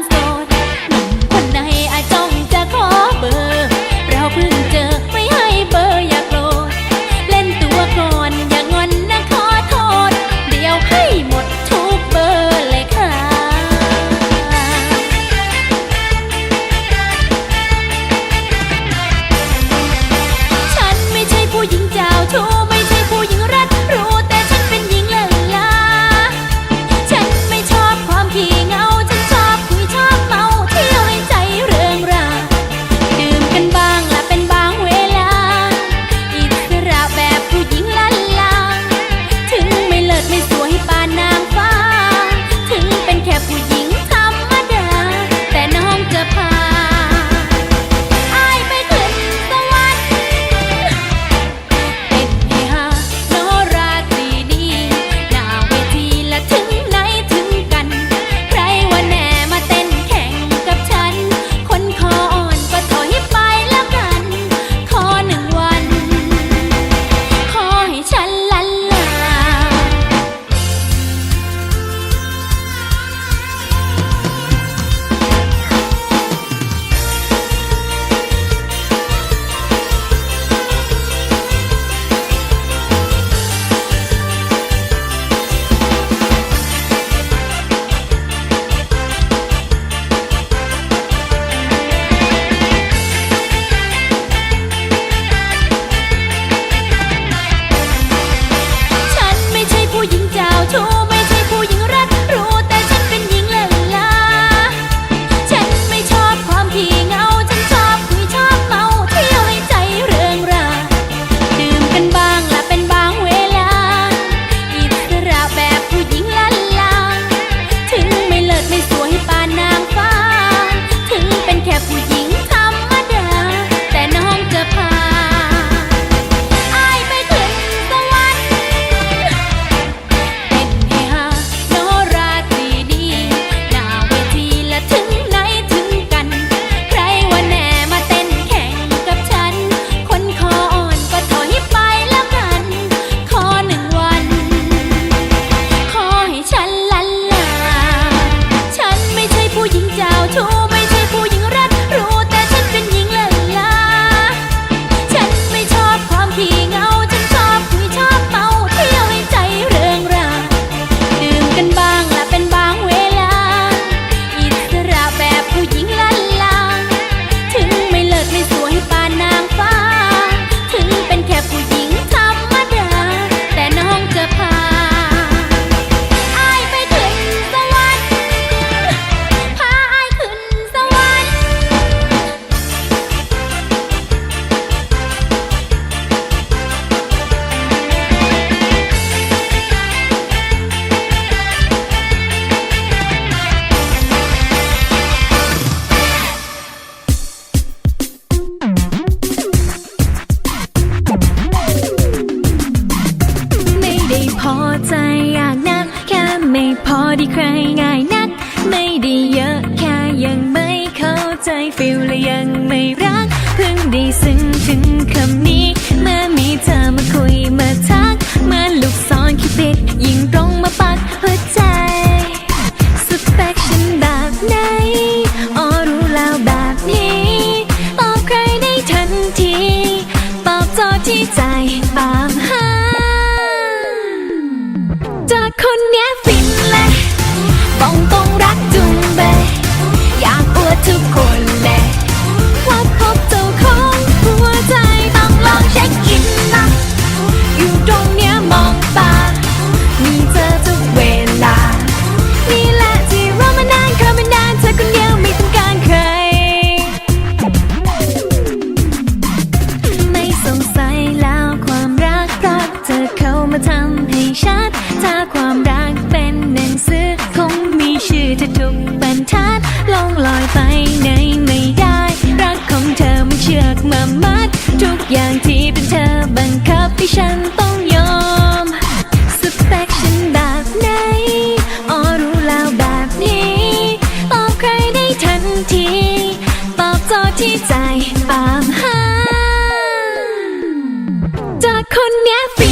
Heaven's door. ไม่พอดีใครง่ายนัก ไม่ได้เยอะแค่ยังไม่เข้าใจฟิลและยังไม่รัก เพิ่งได้ซึ้งถึงคำนี้ เมื่อมีเธอมาคุยมาทัก เมื่อลูกอนคิดปิด ยิงตรงมาปักหัวใจสเปคฉันแบบไหนอ๋อรู้แล้วแบบนี้ตอบใครได้ทันทีตอบจอที่ใจบามหาจากคนเนี้ย つこ Con Netflix.